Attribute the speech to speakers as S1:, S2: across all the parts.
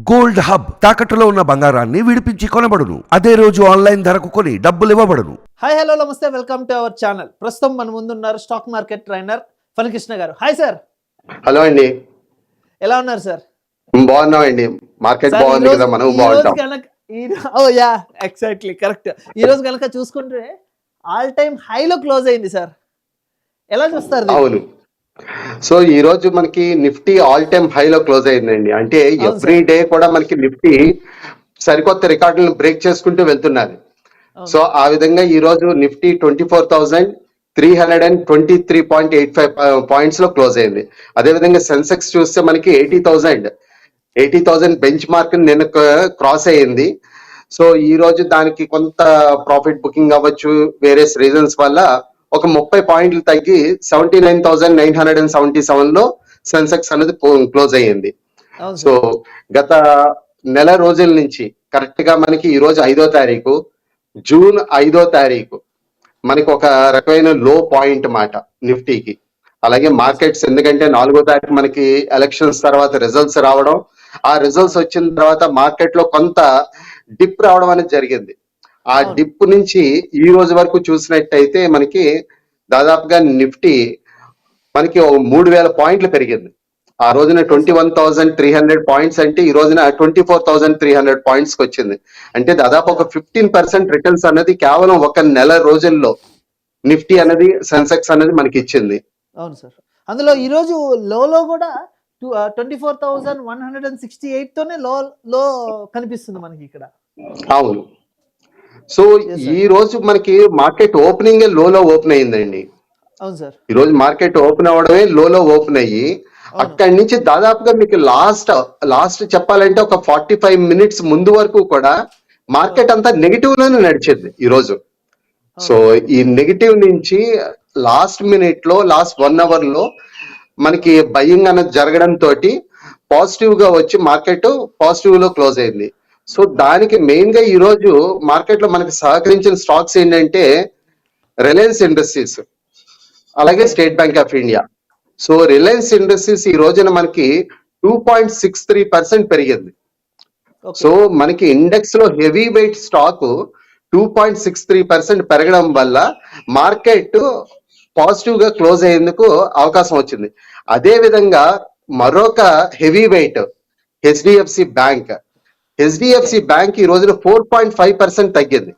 S1: Gold hub తాకట్టులో ఉన్న బంగారాన్ని విడిపించి కొనబడును. అదే రోజు ఆన్లైన్ ధరకు కొని డబ్బులు ఇవ్వబడును.
S2: హాయ్ హలో నమస్తే. Welcome to our channel. ప్రస్తుతం మన ముందున్నారు స్టాక్ మార్కెట్ ట్రైనర్ ఫణికృష్ణ గారు. Hi sir.
S3: హలో అండి.
S2: ఎలా ఉన్నారు సార్?
S3: బాగున్నామండి. మార్కెట్
S2: సార్,
S3: బాగుంది
S2: ఈ రోజు-
S3: కదా మనం బాగుంటాం
S2: కనుక ఓ యా ఎగ్జాక్ట్లీ కరెక్ట్. ఈ రోజు కనుక చూసుకుంటే ఆల్ టైమ్ హైలో క్లోజ్ అయింది సార్. ఎలా చూస్తారు?
S3: అవును. సో ఈ రోజు మనకి నిఫ్టీ ఆల్ టైమ్ హైలో క్లోజ్ అయిందండి. అంటే ఎవ్రీ డే కూడా మనకి నిఫ్టీ సరికొత్త రికార్డులను బ్రేక్ చేసుకుంటూ వెళ్తున్నారు. సో ఆ విధంగా ఈ రోజు Nifty twenty four thousand three hundred and twenty three point eight five పాయింట్స్లో close అయింది. అదే విధంగా సెన్సెక్స్ చూస్తే మనకి eighty thousand eighty thousand benchmark నిన్న క్రాస్ అయ్యింది. సో ఈ రోజు దానికి కొంత ప్రాఫిట్ బుకింగ్ అవ్వచ్చు వేరియస్ రీజన్స్ వల్ల ఒక ముప్పై పాయింట్లు తగ్గి seventy nine thousand nine hundred and seventy సెవెన్లో సెన్సెక్స్ అనేది క్లోజ్ అయ్యింది. సో గత నెల రోజుల నుంచి కరెక్ట్గా మనకి ఈ రోజు ఐదో తారీఖు జూన్ ఐదో తారీఖు మనకి ఒక రకమైన లో పాయింట్ మాట నిఫ్టీకి. అలాగే మార్కెట్స్ ఎందుకంటే నాలుగో తారీఖు మనకి ఎలక్షన్స్ తర్వాత రిజల్ట్స్ రావడం. ఆ రిజల్ట్స్ వచ్చిన తర్వాత మార్కెట్లో కొంత డిప్ రావడం అనేది జరిగింది. ఆ. డిప్ నుంచి ఈ రోజు వరకు చూసినట్టయితే మనకి దాదాపుగా నిఫ్టీ మనకి మూడు వేల పాయింట్లు పెరిగింది. ఆ రోజున twenty one thousand three hundred points అంటే ఈ రోజున twenty four thousand three hundred పాయింట్స్కి వచ్చింది. అంటే దాదాపు ఒక ఫిఫ్టీన్ పర్సెంట్ రిటర్న్స్ అనేది కేవలం ఒక నెల రోజుల్లో నిఫ్టీ అనేది సెన్సెక్స్ అనేది మనకి ఇచ్చింది.
S2: అవును సార్. అందులో ఈ రోజు లోలో కూడా twenty four thousand one hundred and sixty eight తోనే లో లో కనిపిస్తుంది మనకి ఇక్కడ.
S3: అవును. సో. ఈ రోజు మనకి మార్కెట్ ఓపెనింగ్ లోలో ఓపెన్
S2: అవును సార్
S3: ఈ రోజు మార్కెట్ ఓపెన్ అవడమే లోలో ఓపెన్ అయ్యి. అక్కడి నుంచి దాదాపుగా మీకు లాస్ట్ లాస్ట్ చెప్పాలంటే ఒక ఫార్టీ ఫైవ్ మినిట్స్ ముందు వరకు కూడా మార్కెట్ అంతా నెగిటివ్లోనే నడిచింది ఈ రోజు. సో ఈ నెగిటివ్ నుంచి లాస్ట్ మినిట్లో లాస్ట్ వన్ అవర్లో మనకి బయింగ్ అనేది జరగడం తోటి పాజిటివ్గా వచ్చి మార్కెట్ పాజిటివ్లో క్లోజ్ అయింది. సో దానికి మెయిన్గా ఈ రోజు మార్కెట్లో మనకి సహకరించిన స్టాక్స్ ఏంటంటే రిలయన్స్ ఇండస్ట్రీస్ అలాగే State Bank of India. So Reliance Industries ఈ రోజున మనకి two point six three percent పెరిగింది. సో మనకి ఇండెక్స్లో heavy weight stock two point six three percent పెరగడం వల్ల మార్కెట్ పాజిటివ్గా క్లోజ్ అయ్యేందుకు అవకాశం వచ్చింది. అదే విధంగా మరొక heavy weight HDFC bank HDFC bank ఈ రోజున ఫోర్ పాయింట్ ఫైవ్ పర్సెంట్ తగ్గింది.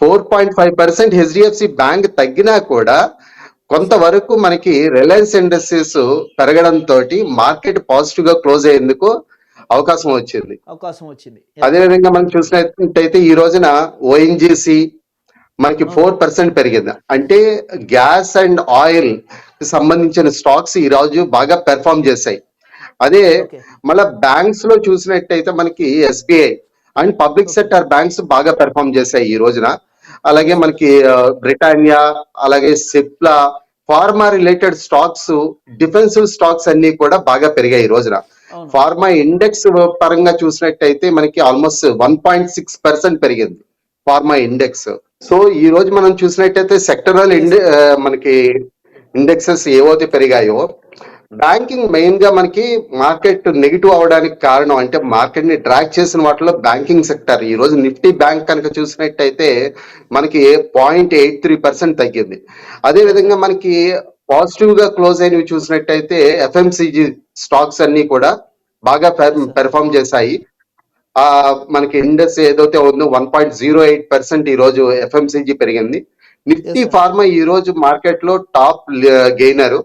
S3: Four point five percent HDFC bank తగ్గినా కూడా కొంతవరకు మనకి రిలయన్స్ ఇండస్ట్రీస్ పెరగడం తోటి మార్కెట్ పాజిటివ్గా క్లోజ్ అయ్యేందుకు అవకాశం వచ్చింది.
S2: అవకాశం వచ్చింది.
S3: అదే విధంగా మనం చూసినట్టయితే ఈ రోజున ఓఎన్జిసి మనకి ఫోర్ పర్సెంట్ పెరిగింది. అంటే గ్యాస్ అండ్ ఆయిల్ సంబంధించిన స్టాక్స్ ఈ రోజు బాగా పెర్ఫామ్ చేశాయి. అదే మళ్ళా బ్యాంక్స్లో చూసినట్టయితే మనకి SBI and public sector banks బాగా పెర్ఫామ్ చేశాయి ఈ రోజున. అలాగే మనకి బ్రిటానియా అలాగే Cipla pharma related stocks defensive stocks అన్ని కూడా బాగా పెరిగాయి ఈ రోజున. ఫార్మా ఇండెక్స్ పరంగా చూసినట్టయితే మనకి almost one point six percent పెరిగింది ఫార్మా ఇండెక్స్ సో ఈ రోజు మనం చూసినట్టయితే సెక్టరల్ ఇండె మనకి ఇండెక్సెస్ ఏవైతే పెరిగాయో బ్యాంకింగ్ మెయిన్గా మనకి మార్కెట్ నెగిటివ్ అవడానికి కారణం అంటే మార్కెట్ని డ్రాక్ చేసిన వాటిలో బ్యాంకింగ్ సెక్టర్. ఈ రోజు నిఫ్టీ బ్యాంక్ కనుక చూసినట్టయితే మనకి పాయింట్ ఎయిట్ త్రీ పర్సెంట్ తగ్గింది. అదే విధంగా మనకి పాజిటివ్గా క్లోజ్ అయినవి చూసినట్టయితే ఎఫ్ఎంసీజీ స్టాక్స్ అన్ని కూడా బాగా పెర్ఫామ్ చేశాయి. ఆ మనకి ఇండస్ ఏదైతే ఉందో one point zero eight percent ఈ రోజు ఎఫ్ఎంసీజీ పెరిగింది. నిఫ్టీ. ఫార్మా ఈ రోజు మార్కెట్లో టాప్ గెయినర్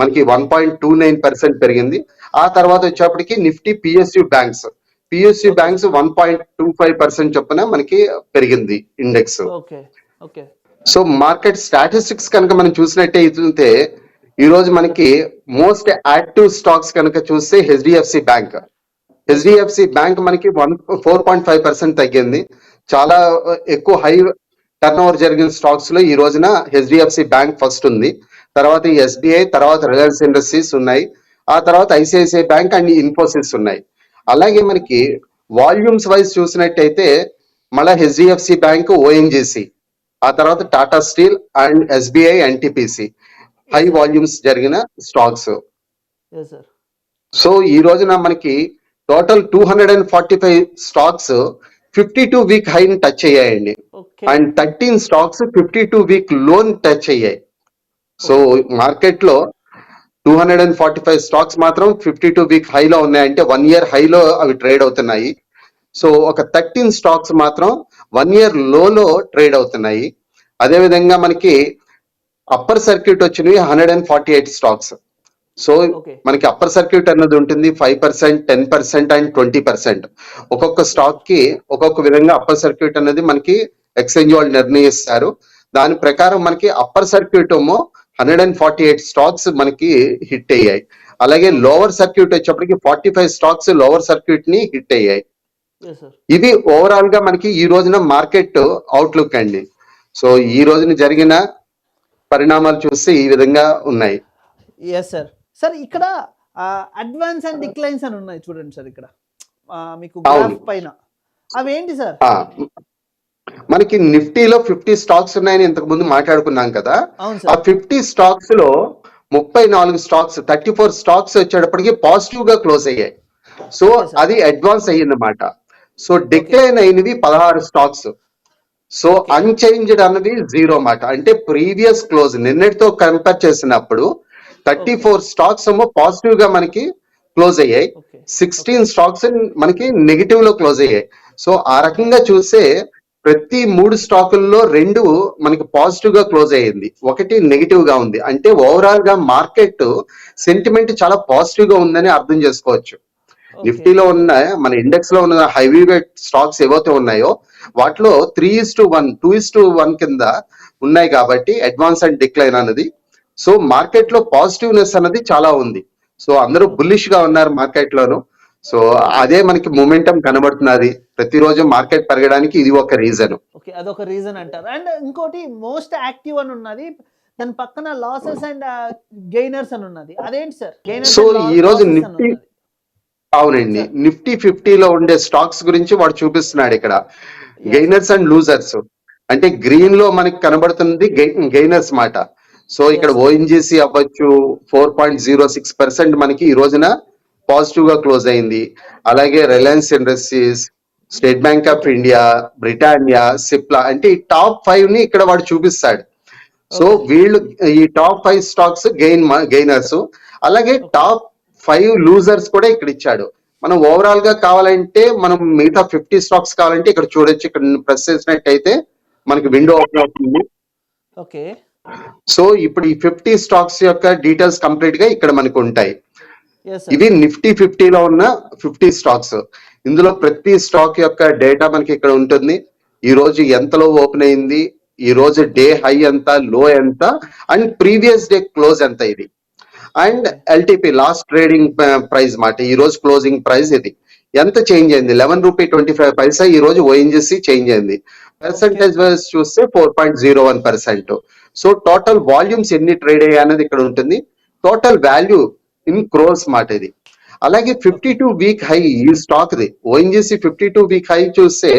S3: మనకి one point two nine percent పెరిగింది. ఆ తర్వాత వచ్చేప్పటికి Nifty PSU banks PSU banks one point two five percent చొప్పున మనకి పెరిగింది ఇండెక్స్ సో మార్కెట్ స్టాటిస్టిక్స్ కనుక మనం చూసినట్టయితే ఈ రోజు మనకి మోస్ట్ యాక్టివ్ స్టాక్స్ కనుక చూస్తే హెచ్డిఎఫ్సి బ్యాంక్ హెచ్డిఎఫ్సి బ్యాంక్ మనకి one four point five percent తగ్గింది. చాలా ఎక్కువ హై టర్న్ ఓవర్ జరిగిన స్టాక్స్లో ఈ రోజున హెచ్డిఎఫ్సి బ్యాంక్ ఫస్ట్ ఉంది. తర్వాత ఎస్బీఐ తర్వాత రిలయన్స్ ఇండస్ట్రీస్ ఉన్నాయి. ఆ తర్వాత ఐసిఐసిఐ బ్యాంక్ అండ్ ఇన్ఫోసిస్ ఉన్నాయి. అలాగే మనకి వాల్యూమ్స్ వైజ్ చూసినట్టయితే మళ్ళా హెచ్డిఎఫ్సి బ్యాంక్ ఓఎన్జిసి ఆ తర్వాత Tata Steel and SBI NTPC high volumes జరిగిన స్టాక్స్. సో ఈ రోజున మనకి total two hundred and forty five stocks fifty two week హైని touch అయ్యాయండి. And thirteen stocks fifty two week loan touch అయ్యాయి. So మార్కెట్లో two hundred and forty five stocks మాత్రం fifty two week హైలో ఉన్నాయంటే one year హైలో అవి trade అవుతున్నాయి. So ఒక థర్టీన్ స్టాక్స్ మాత్రం వన్ ఇయర్ లోలో ట్రేడ్ అవుతున్నాయి. అదే విధంగా మనకి అప్పర్ సర్క్యూట్ వచ్చినవి hundred and forty eight stocks so మనకి అప్పర్ సర్క్యూట్ అన్నది ఉంటుంది five percent ten percent and twenty percent ఒక్కొక్క స్టాక్కి ఒక్కొక్క విధంగా అప్పర్ సర్క్యూట్ అనేది మనకి ఎక్స్చేంజ్ వాళ్ళు నిర్ణయిస్తారు. దాని ప్రకారం మనకి అప్పర్ సర్క్యూట్ ఏమో hundred and forty eight stocks మనకి హిట్ అయ్యాయి. అలాగే లోవర్ సర్క్యూట్ వచ్చేప్పటికి ఫార్టీ ఫైవ్ స్టాక్స్ లోవర్ సర్క్యూట్ని హిట్ అయ్యాయి. ఇది ఓవరాల్గా మనకి ఈ రోజున మార్కెట్ అవుట్లుక్ అండి. సో ఈ రోజున జరిగిన పరిణామాలు చూస్తే ఈ విధంగా ఉన్నాయి.
S2: ఎస్ సార్ సార్ ఇక్కడ అడ్వాన్స్ అండ్ డిక్లైన్స్ అని ఉన్నాయి చూడండి సార్ ఇక్కడ. మీకు. గ్రాఫ్ పైన. అవి ఏంటి సార్
S3: మనకి నిఫ్టీలో ఫిఫ్టీ స్టాక్స్ ఉన్నాయని ఇంతకు ముందు మాట్లాడుకున్నాం కదా. ఆ ఫిఫ్టీ స్టాక్స్లో ముప్పై నాలుగు స్టాక్స్ థర్టీ ఫోర్ స్టాక్స్ వచ్చేటప్పటికి పాజిటివ్గా క్లోజ్ అయ్యాయి. సో. అది అడ్వాన్స్ అయ్యిందన్నమాట. సో డిక్లైన్ అయినవి పదహారు స్టాక్స్. సో. అన్చేంజ్డ్ అన్నది జీరో మాట అంటే ప్రీవియస్ క్లోజ్ నిన్నటితో కంపేర్ చేసినప్పుడు థర్టీ ఫోర్ స్టాక్స్ ఏమో పాజిటివ్గా మనకి క్లోజ్ అయ్యాయి. సిక్స్టీన్ స్టాక్స్ మనకి నెగిటివ్లో క్లోజ్ అయ్యాయి. సో ఆ రకంగా చూస్తే ప్రతి మూడు స్టాకుల్లో రెండు మనకి పాజిటివ్గా క్లోజ్ అయ్యింది. ఒకటి నెగిటివ్గా ఉంది. అంటే ఓవరాల్గా మార్కెట్ సెంటిమెంట్ చాలా పాజిటివ్గా ఉందని అర్థం చేసుకోవచ్చు. నిఫ్టీలో ఉన్న మన ఇండెక్స్లో ఉన్న హైవీ వెయిట్ స్టాక్స్ ఏవైతే ఉన్నాయో వాటిలో three is to one two is to one కింద ఉన్నాయి కాబట్టి అడ్వాన్స్ అండ్ డిక్లైన్ అన్నది. సో మార్కెట్లో పాజిటివ్నెస్ అన్నది చాలా ఉంది. సో అందరూ బుల్లిష్గా ఉన్నారు మార్కెట్ లోను సో అదే మనకి మొమెంటం కనబడుతున్నది. ప్రతిరోజు మార్కెట్ పెరగడానికి ఇది ఒక రీజన్
S2: ఓకే అదొక రీజన్ అంటారు. అండ్ ఇంకోటి మోస్ట్ యాక్టివ్ అని ఉన్నది దాని పక్కన లాసెస్ అండ్ గెయినర్స్ అని ఉన్నది. అదేంటి సార్
S3: So, ఈ రోజు Nifty- అవునండి. నిఫ్టీ ఫిఫ్టీలో ఉండే స్టాక్స్ గురించి వాడు చూపిస్తున్నాడు ఇక్కడ. గెయినర్స్ అండ్ లూజర్స్ అంటే గ్రీన్లో మనకి కనబడుతుంది గెయినర్స్ మాట. సో ఇక్కడ. ఓఎన్జిసి అవ్వచ్చు four point zero six percent మనకి ఈ రోజున పాజిటివ్గా క్లోజ్ అయింది. అలాగే Reliance Industries State Bank of India Britannia Cipla అంటే ఈ టాప్ ఫైవ్ని ఇక్కడ వాడు చూపిస్తాడు. సో. వీళ్ళు ఈ top five stocks gain gainers. అలాగే టాప్ ఫైవ్ లూజర్స్ కూడా ఇక్కడ ఇచ్చాడు. మనం ఓవరాల్గా కావాలంటే మనం మిగతా ఫిఫ్టీ స్టాక్స్ కావాలంటే ఇక్కడ చూడొచ్చు. ఇక్కడ ప్రెస్ చేసినట్టయితే మనకి విండో ఓపెన్ అవుతుంది.
S2: ఓకే.
S3: సో ఇప్పుడు ఈ ఫిఫ్టీ స్టాక్స్ యొక్క డీటెయిల్స్ కంప్లీట్గా ఇక్కడ మనకు ఉంటాయి. ఇవి నిఫ్టీ ఫిఫ్టీలో ఉన్న ఫిఫ్టీ స్టాక్స్. ఇందులో ప్రతి స్టాక్ యొక్క డేటా మనకి ఇక్కడ ఉంటుంది. ఈ రోజు ఎంతలో ఓపెన్ అయింది? ఈ రోజు డే హై ఎంత లో ఎంత? అండ్ ప్రీవియస్ డే క్లోజ్ ఎంత ఇది? And LTP last trading price మాట. ఈ రోజు క్లోజింగ్ ప్రైస్ ఇది. ఎంత చేంజ్ అయింది? Eleven rupee twenty five paisa? ఈ రోజు ఓఎన్జిసి చేంజ్ అయింది. పర్సంటేజ్ వైజ్ చూస్తే four point zero one percent. So total volumes ఎన్ని ట్రేడ్ అయ్యాయి అనేది ఇక్కడ ఉంటుంది. టోటల్ వాల్యూ ఇన్ క్రోర్స్ మాట ఇది. అలాగే ఫిఫ్టీ టూ వీక్ హై ఈ stock the. ONGC fifty two week high చూస్తే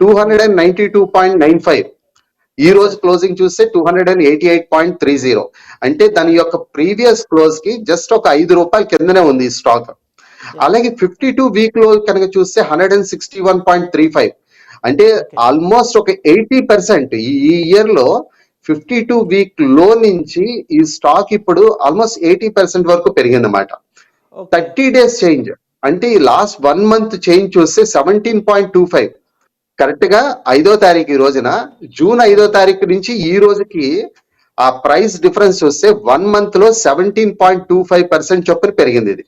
S3: two hundred and ninety two point nine five ఈ రోజు క్లోజింగ్ చూస్తే two hundred and eighty eight point three zero అంటే దాని యొక్క ప్రీవియస్ క్లోజ్కి జస్ట్ ఒక ఐదు రూపాయల కిందనే ఉంది ఈ స్టాక్ అలాగే ఫిఫ్టీ టూ వీక్లో కనుక చూస్తే hundred and sixty one point three five అంటే. ఆల్మోస్ట్ ఒక ఎయిటీ పర్సెంట్ ఈ ఇయర్లో ఫిఫ్టీ టూ వీక్లో నుంచి ఈ స్టాక్ ఇప్పుడు ఆల్మోస్ట్ ఎయిటీ పర్సెంట్ వరకు పెరిగిందన్నమాట. థర్టీ డేస్ చేంజ్ అంటే ఈ లాస్ట్ వన్ మంత్ చేంజ్ చూస్తే సెవెంటీన్ పాయింట్ టూ ఫైవ్ కరెక్ట్గా ఐదో తారీఖు ఈ రోజున జూన్ ఐదో తారీఖు నుంచి ఈ రోజుకి ఆ ప్రైస్ డిఫరెన్స్ చూస్తే వన్ మంత్లో seventeen point two five percent చొప్పున పెరిగింది ఇది.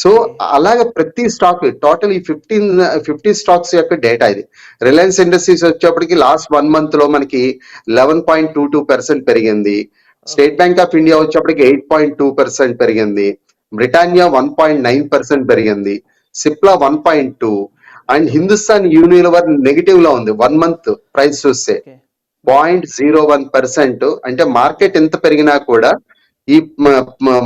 S3: సో అలాగే ప్రతి స్టాక్ టోటల్ ఈ ఫిఫ్టీన్ ఫిఫ్టీ స్టాక్స్ యొక్క డేటా ఇది. రిలయన్స్ ఇండస్ట్రీస్ వచ్చేప్పటికి లాస్ట్ వన్ మంత్లో మనకి eleven point two two percent పెరిగింది. స్టేట్ బ్యాంక్ ఆఫ్ ఇండియా వచ్చేప్పటికి ఎయిట్ పాయింట్ టూ పర్సెంట్ పెరిగింది. Britannia one point nine percent పెరిగింది. Cipla one point two and Hindustan Unilever నెగిటివ్లో ఉంది. వన్ మంత్ ప్రైస్ చూస్తే. Point zero one percent అంటే market ఎంత పెరిగినా కూడా ఈ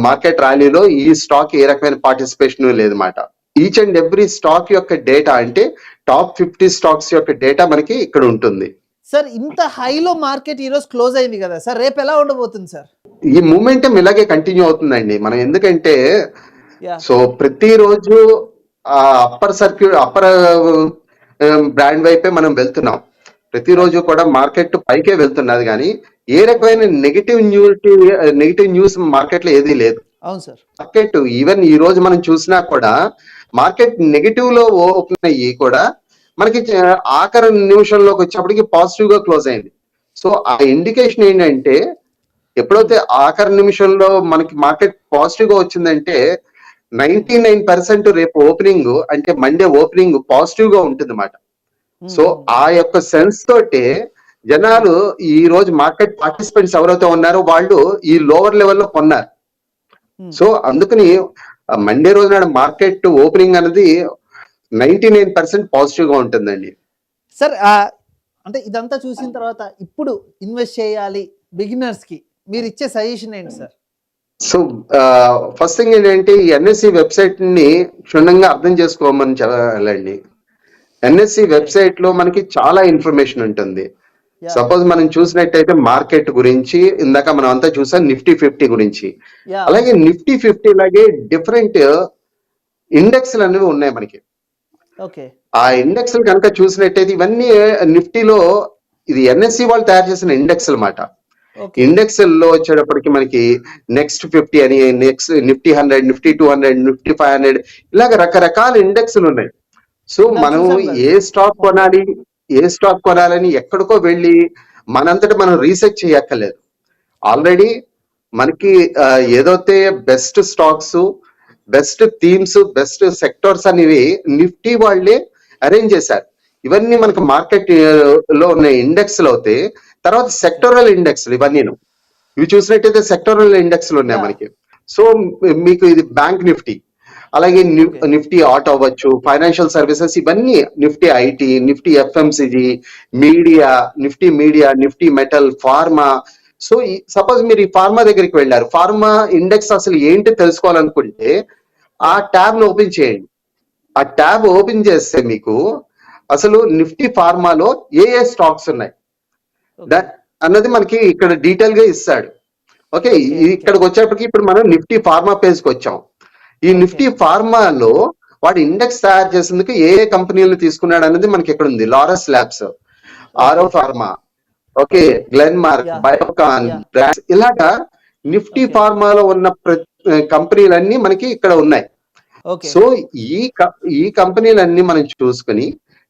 S3: మార్కెట్ ర్యాలీలో ఈ స్టాక్ ఏ రకమైన పార్టిసిపేషన్ లేదన్నమాట. ఈచ్ అండ్ ఎవ్రీ స్టాక్ యొక్క డేటా అంటే టాప్ ఫిఫ్టీ స్టాక్స్ యొక్క డేటా మనకి ఇక్కడ ఉంటుంది.
S2: సార్ ఇంత హైలో మార్కెట్ ఈ రోజు క్లోజ్ అయింది కదా సార్ రేపు ఎలా ఉండబోతుంది సార్?
S3: ఈ మూమెంటం ఇలాగే కంటిన్యూ అవుతుందండి. మనం ఎందుకంటే సో ప్రతిరోజు అప్పర్ సర్క్యూట్ అప్పర్ బ్రాండ్ వైపే మనం వెళ్తున్నాం. ప్రతిరోజు కూడా మార్కెట్ పైకే వెళ్తున్నది కానీ ఏ రకమైన నెగిటివ్ న్యూస్ నెగిటివ్ న్యూస్ మార్కెట్లో ఏదీ లేదు.
S2: అవును సార్.
S3: మార్కెట్ ఈవెన్ ఈ రోజు మనం చూసినా కూడా మార్కెట్ నెగిటివ్లో ఓపెన్ అయ్యి కూడా మనకి ఆఖరి నిమిషంలోకి వచ్చేప్పటికి పాజిటివ్గా క్లోజ్ అయింది. సో ఆ ఇండికేషన్ ఏంటంటే ఎప్పుడైతే ఆఖరి నిమిషంలో మనకి మార్కెట్ పాజిటివ్గా వచ్చిందంటే నైన్టీ నైన్ పర్సెంట్ రేపు ఓపెనింగ్ అంటే మండే ఓపెనింగ్ పాజిటివ్గా ఉంటుంది అన్నమాట సో ఆ యొక్క సెన్స్ తోటి జనాలు ఈ రోజు మార్కెట్ పార్టిసిపెంట్స్ ఎవరైతే ఉన్నారో వాళ్ళు ఈ లోవర్ లెవెల్లో కొన్నారు. సో అందుకని మండే రోజు నాడు మార్కెట్ ఓపెనింగ్ అనేది నైన్టీ నైన్ పర్సెంట్ పాజిటివ్గా ఉంటుందండి.
S2: సార్ అంటే ఇదంతా చూసిన తర్వాత ఇప్పుడు ఇన్వెస్ట్ చేయాలి బిగినర్స్కి మీరు ఇచ్చే సజెషన్ ఏంటి సార్?
S3: సో ఫస్ట్ థింగ్ ఏంటంటే ఈ ఎన్ఎస్సి వెబ్సైట్ని క్షుణ్ణంగా అర్థం చేసుకోమని చెప్పాలండి. ఎన్ఎస్సి వెబ్సైట్లో మనకి చాలా ఇన్ఫర్మేషన్ ఉంటుంది. సపోజ్ మనం చూసినట్టయితే మార్కెట్ గురించి ఇందాక మనం అంతా చూసాం నిఫ్టీ ఫిఫ్టీ గురించి. అలాగే నిఫ్టీ ఫిఫ్టీ లాగే డిఫరెంట్ ఇండెక్స్ అనేవి ఉన్నాయి మనకి. ఆ ఇండెక్స్ కనుక చూసినట్టయితే ఇవన్నీ నిఫ్టీలో ఇది ఎన్ఎస్సి వాళ్ళు తయారు చేసిన ఇండెక్స్ అన్నమాట.
S2: ఓకే
S3: ఇండెక్స్లో వచ్చేటప్పటికి మనకి నెక్స్ట్ ఫిఫ్టీ అని next Nifty hundred Nifty two hundred Nifty five hundred ఇలాగ రకరకాల ఇండెక్స్లు ఉన్నాయి. సో మనం. ఏ స్టాక్ కొనాలి ఏ స్టాక్ కొనాలని ఎక్కడికో వెళ్ళి మనంతట మనం రీసెర్చ్ చేయక్కర్లేదు. ఆల్రెడీ మనకి ఏదైతే best stocks best themes best sectors అనేవి నిఫ్టీ వాళ్ళే అరేంజ్ చేశారు. ఇవన్నీ మనకు మార్కెట్లో ఉన్న ఇండెక్స్లో అయితే తర్వాత సెక్టోరల్ ఇండెక్స్ ఇవన్నీ ఇవి చూసినట్టయితే సెక్టోరల్ ఇండెక్స్ ఉన్నాయి. మనకి. సో మీకు ఇది బ్యాంక్ నిఫ్టీ. అలాగే. నిఫ్టీ ఆటో అవ్వచ్చు ఫైనాన్షియల్ సర్వీసెస్ ఇవన్నీ Nifty IT Nifty FMCG media Nifty media Nifty metal pharma. So suppose మీరు ఈ ఫార్మా దగ్గరికి వెళ్ళారు. ఫార్మా ఇండెక్స్ అసలు ఏంటి తెలుసుకోవాలనుకుంటే ఆ ట్యాబ్ ఓపెన్ చేయండి. ఆ ట్యాబ్ ఓపెన్ చేస్తే మీకు అసలు నిఫ్టీ ఫార్మాలో ఏ ఏ స్టాక్స్ ఉన్నాయి? అన్నది మనకి ఇక్కడ డీటెయిల్గా ఇస్తాడు. ఓకే. ఇక్కడికి వచ్చేప్పటికి ఇప్పుడు మనం నిఫ్టీ ఫార్మా పేజ్కి వచ్చాం. ఈ నిఫ్టీ ఫార్మాలో వాడు ఇండెక్స్ తయారు చేసేందుకు ఏ ఏ కంపెనీలు తీసుకున్నాడు అనేది మనకి ఇక్కడ ఉంది Laurus Labs Auro Pharma okay Glenmark. Biocon. Brands ఇలాగా నిఫ్టీ. ఫార్మాలో ఉన్న కంపెనీలన్నీ మనకి ఇక్కడ ఉన్నాయి సో ఈ ఈ కంపెనీలన్నీ మనం చూసుకుని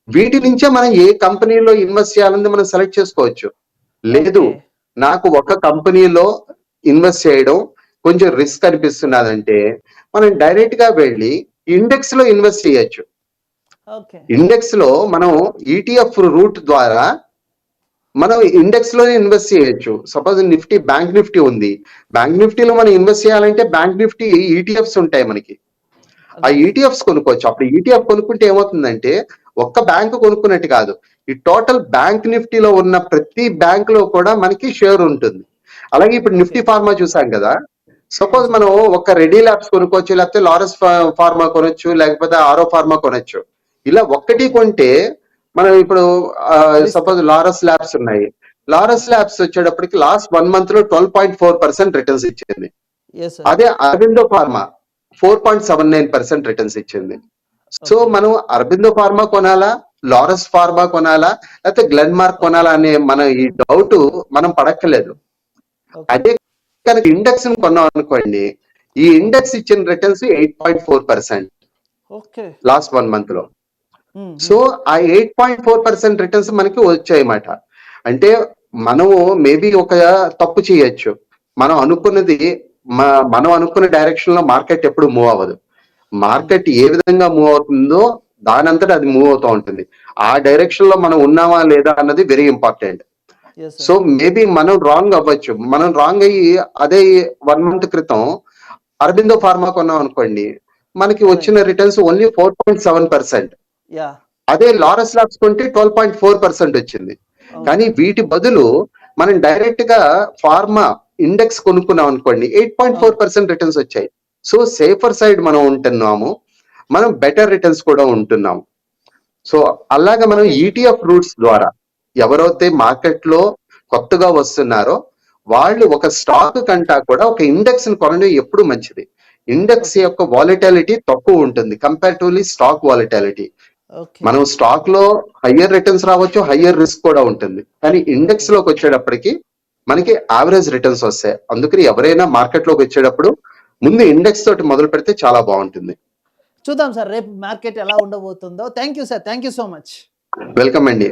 S3: వీటి నుంచే మనం ఏ కంపెనీలో ఇన్వెస్ట్ చేయాలని మనం సెలెక్ట్ చేసుకోవచ్చు లేదు. నాకు ఒక కంపెనీలో ఇన్వెస్ట్ చేయడం కొంచెం రిస్క్ అనిపిస్తున్నదంటే మనం డైరెక్ట్గా వెళ్ళి ఇండెక్స్లో ఇన్వెస్ట్ చేయొచ్చు. ఇండెక్స్లో మనం ఈటీఎఫ్ రూట్ ద్వారా మనం ఇండెక్స్లోనే ఇన్వెస్ట్ చేయొచ్చు. సపోజ్ నిఫ్టీ బ్యాంక్ నిఫ్టీ ఉంది. బ్యాంక్ నిఫ్టీలో మనం ఇన్వెస్ట్ చేయాలంటే బ్యాంక్ నిఫ్టీ ఈటీఎఫ్స్ ఉంటాయి మనకి. ఆ ఈటీఎఫ్స్ కొనుక్కోవచ్చు. అప్పుడు ఈటీఎఫ్ కొనుక్కుంటే ఏమవుతుందంటే ఒక్క బ్యాంక్ కొనుక్కున్నట్టు కాదు. ఈ టోటల్ బ్యాంక్ నిఫ్టీలో ఉన్న ప్రతి బ్యాంక్లో కూడా మనకి షేర్ ఉంటుంది. అలాగే ఇప్పుడు నిఫ్టీ ఫార్మా చూసాం కదా? సపోజ్ మనం ఒక రెడీ ల్యాబ్స్ కొనుక్కోవచ్చు లేకపోతే లారస్ ఫార్మా కొనొచ్చు లేకపోతే ఆరో ఫార్మా కొనొచ్చు. ఇలా ఒక్కటి కొంటే మనం ఇప్పుడు సపోజ్ లారస్ ల్యాబ్స్ ఉన్నాయి. లారస్ ల్యాబ్స్ వచ్చేటప్పటికి లాస్ట్ వన్ మంత్లో twelve point four percent returns ఇచ్చింది. అదే Aurobindo Pharma four point seven nine percent returns ఇచ్చింది. సో. మనం అరబిందో ఫార్మా కొనాలా? లారస్ ఫార్మా కొనాలా? లేకపోతే గ్లెన్ మార్క్ కొనాలా అనే మన ఈ డౌట్ మనం పడక్కలేదు అదే కనుక ఇండెక్స్ కొన్నాం అనుకోండి ఈ ఇండెక్స్ ఇచ్చిన returns eight point four percent last one మంత్లో. సో ఆ eight point four percent returns మనకి వచ్చాయన్నమాట. అంటే మనము మేబీ ఒక తప్పు చేయొచ్చు. మనం అనుకున్నది మనం అనుకున్న డైరెక్షన్లో మార్కెట్ ఎప్పుడు మూవ్ అవ్వదు. మార్కెట్ ఏ విధంగా మూవ్ అవుతుందో దానంతట అది మూవ్ అవుతూ ఉంటుంది. ఆ డైరెక్షన్లో మనం ఉన్నామా లేదా అన్నది వెరీ ఇంపార్టెంట్ సో మేబీ మనం రాంగ్ అవ్వచ్చు. మనం రాంగ్ అయ్యి అదే వన్ మంత్ క్రితం అరబిందో ఫార్మా కొన్నాం అనుకోండి మనకి వచ్చిన returns only four point seven percent అదే లారస్ ల్యాబ్స్ కొంటే ట్వెల్వ్ పాయింట్ ఫోర్ పర్సెంట్ వచ్చింది. కానీ వీటి బదులు మనం డైరెక్ట్గా ఫార్మా ఇండెక్స్ కొనుక్కున్నాం అనుకోండి eight point four percent returns వచ్చాయి. సో సేఫర్ సైడ్ మనం ఉంటున్నాము. మనం బెటర్ రిటర్న్స్ కూడా ఉంటున్నాము. సో అలాగా మనం. ఈటీఎఫ్ రూట్స్ ద్వారా ఎవరైతే మార్కెట్లో కొత్తగా వస్తున్నారో వాళ్ళు ఒక స్టాక్ కంటా కూడా ఒక ఇండెక్స్ని కొనడం ఎప్పుడు మంచిది. ఇండెక్స్ యొక్క వాలిటాలిటీ తక్కువ ఉంటుంది కంపారిటివ్లీ స్టాక్ వాలిటాలిటీ. మనం స్టాక్లో హయ్యర్ రిటర్న్స్ రావచ్చు హయ్యర్ రిస్క్ కూడా ఉంటుంది. కానీ ఇండెక్స్లోకి వచ్చేటప్పటికి మనకి యావరేజ్ రిటర్న్స్ వస్తాయి. అందుకని ఎవరైనా మార్కెట్లోకి వచ్చేటప్పుడు ముందు ఇండెక్స్ తోటి మొదలు పెడితే చాలా బాగుంటుంది.
S2: చూద్దాం సార్ రేపు మార్కెట్ ఎలా ఉండబోతుందో. Thank you sir thank you so much.
S3: Welcome అండి.